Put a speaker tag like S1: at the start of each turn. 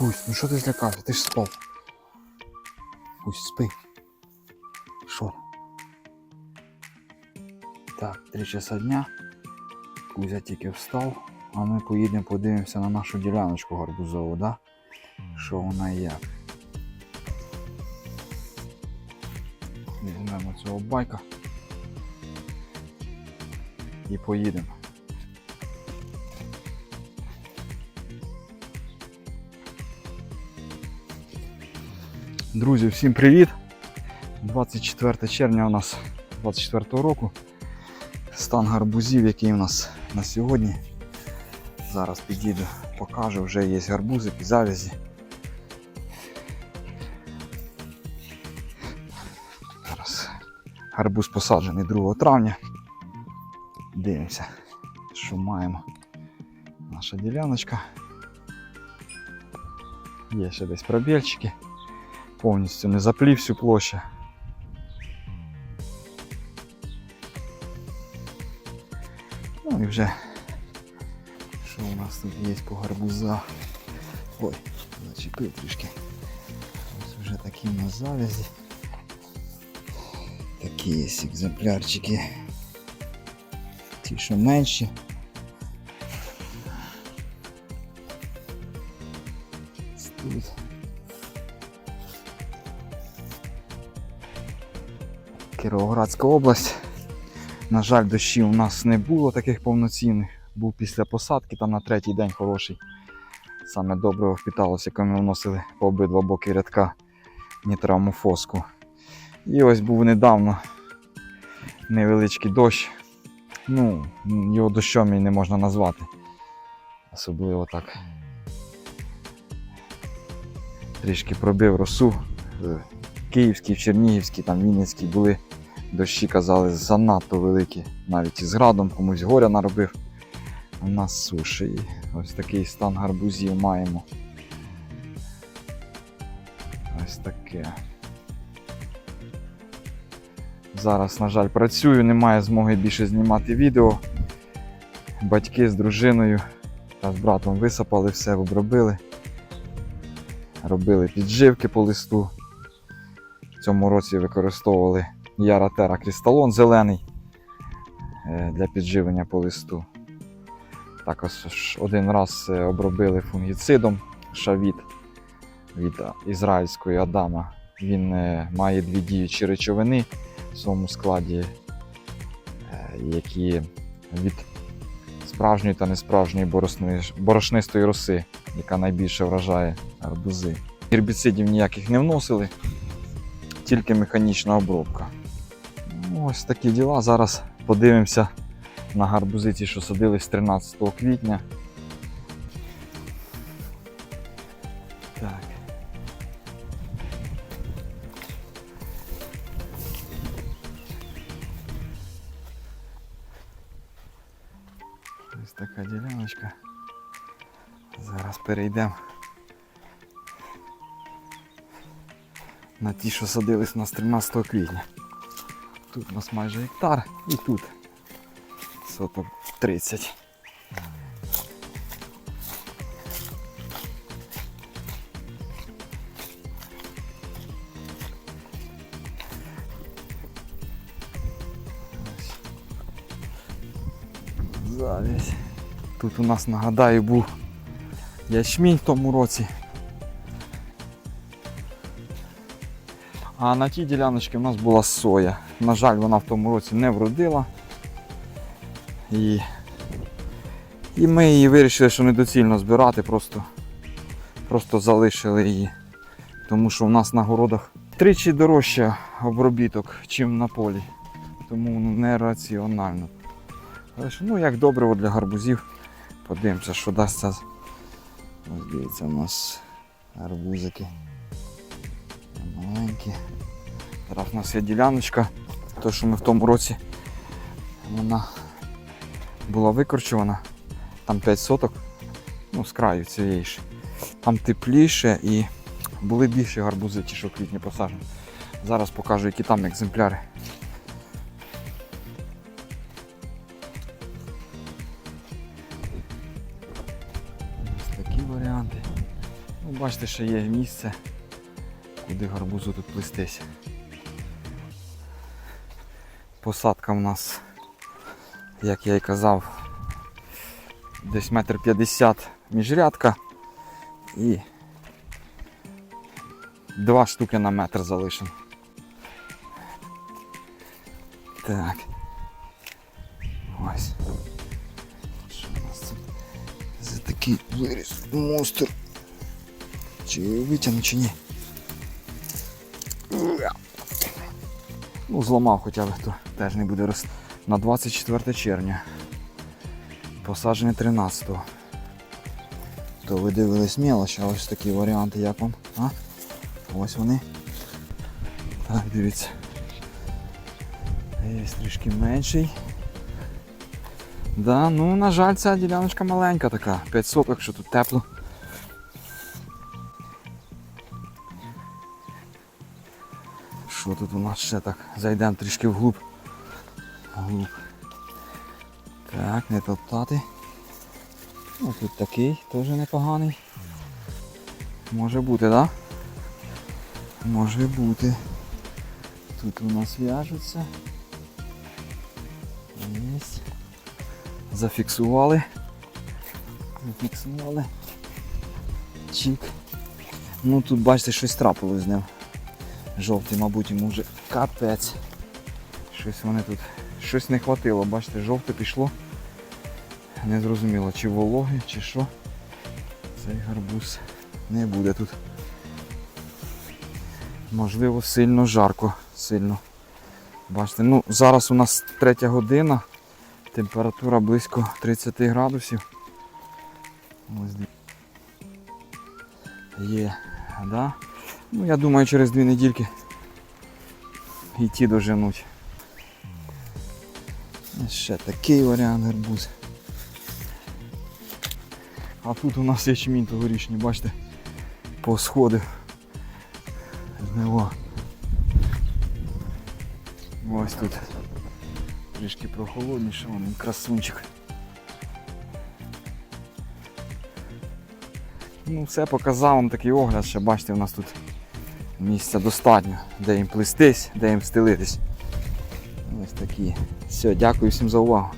S1: Кусь, ну що ти злякався? Ти ж спав. Кусь, спи. Що? Так, 3 часа дня. Кузя тільки встав, а ми поїдемо подивимося на нашу діляночку гарбузову, да? Що вона як. Візьмемо цього байка і поїдемо. Друзі, всім привіт! 24 червня у нас 24 року. Стан гарбузів, який у нас на сьогодні. Зараз підійду, покажу, вже є гарбузик і завязі. Зараз гарбуз посаджений 2 травня. Дивимося, що маємо. Наша діляночка. Є ще десь пробільчики. Повністю не заплів всю площу. Ну і вже що у нас тут є по гарбузах. Ой, зачепив трішки. Ось вже такі на завязі. Такі є екземплярчики. Ті, що менші. Тут. Кіровоградська область. На жаль, дощів у нас не було таких повноцінних. Був після посадки, там на третій день хороший. Саме добре впіталося, яке ми вносили по обидва боки рядка нітрамофоску. І ось був недавно невеличкий дощ. Ну, його дощом і не можна назвати. Особливо так. Трішки пробив росу. Київський, Чернігівський, там Вінницький були дощі, казали, занадто великі. Навіть із градом комусь горя наробив. У нас суші. Ось такий стан гарбузів маємо. Ось таке. Зараз, на жаль, працюю, немає змоги більше знімати відео. Батьки з дружиною та з братом висапали все, обробили. Робили підживки по листу. В цьому році використовували Яратера Крісталон зелений е, для підживлення по листу. Також один раз е, обробили фунгіцидом шавіт від ізраїльської Адама. Він е, має дві діючі речовини в своєму складі, які від справжньої та несправжньої борошнистої роси, яка найбільше вражає арбузи. Гербіцидів ніяких не вносили, тільки механічна обробка. Ось такі діла. Зараз подивимося на гарбузи, ті, що садились 13 квітня. Так. Ось така діляночка. Зараз перейдемо на ті, що садились у нас 13 квітня. Тут у нас майже гектар і тут соток 30. Ось. Завязь. Тут у нас, нагадаю, був ячмінь в тому році. А на тій діляночці в нас була соя. На жаль, вона в тому році не вродила. І, і ми її вирішили, що недоцільно збирати, просто, просто залишили її. Тому що в нас на городах тричі дорожче обробіток, чим на полі. Тому нераціонально. Але ж, ну, як добре для гарбузів. Подивимося, що дасться. Ось дивіться, у нас гарбузики маленькі. Зараз у нас є діляночка, то що ми в тому році вона була викорчувана. Там 5 соток, ну, з краю цієї ж. Там тепліше і були більші гарбузи, ті, що в квітні посаджені. Зараз покажу, які там екземпляри. Ось такі варіанти. Ну, бачите, що є місце, куди гарбузу тут плестись. Посадка в нас, як я і казав, десь метр п'ятдесят міжрядка і два штуки на метр залишимо. Так. Ось. Що у нас тут за такий виріс монстр? Чи витягну, чи ні? Ну, зламав хоча б, то теж не буде рости. На 24 червня. Посаджений 13-го. То ви дивились мелочі, а ось такі варіанти, як вам? А? Ось вони. Так, дивіться. Є трішки менший. Да, ну, на жаль, ця діляночка маленька така. 5 соток, що тут тепло. Що тут у нас ще так? Зайдемо трішки вглуб. Вглуб. Так, не топтати. Ну, тут такий теж непоганий. Може бути, так? Да? Може бути. Тут у нас в'яжуться. Єсть. Зафіксували. Зафіксували. Чик. Ну тут бачите, щось трапилось з ним. Жовтий, мабуть, йому вже капець. Щось вони тут. Щось не хватило, бачите, жовте пішло. Не зрозуміло, чи вологи, чи що. Цей гарбуз не буде тут. Можливо, сильно жарко. Сильно. Бачите, ну зараз у нас третя година. Температура близько 30 градусів. Ось. Є, да? Ну я думаю через дві недільки і ті доженуть. Ще такий варіант гарбуз. А тут у нас ячмінь тогорічний, бачите, посходив. Жнива. Ось тут трішки прохолодніше, вон красунчик. Ну, все показав вам такий огляд, що бачите, у нас тут місця достатньо, де їм плестись, де їм стелитись. Ось такі. Все, дякую всім за увагу.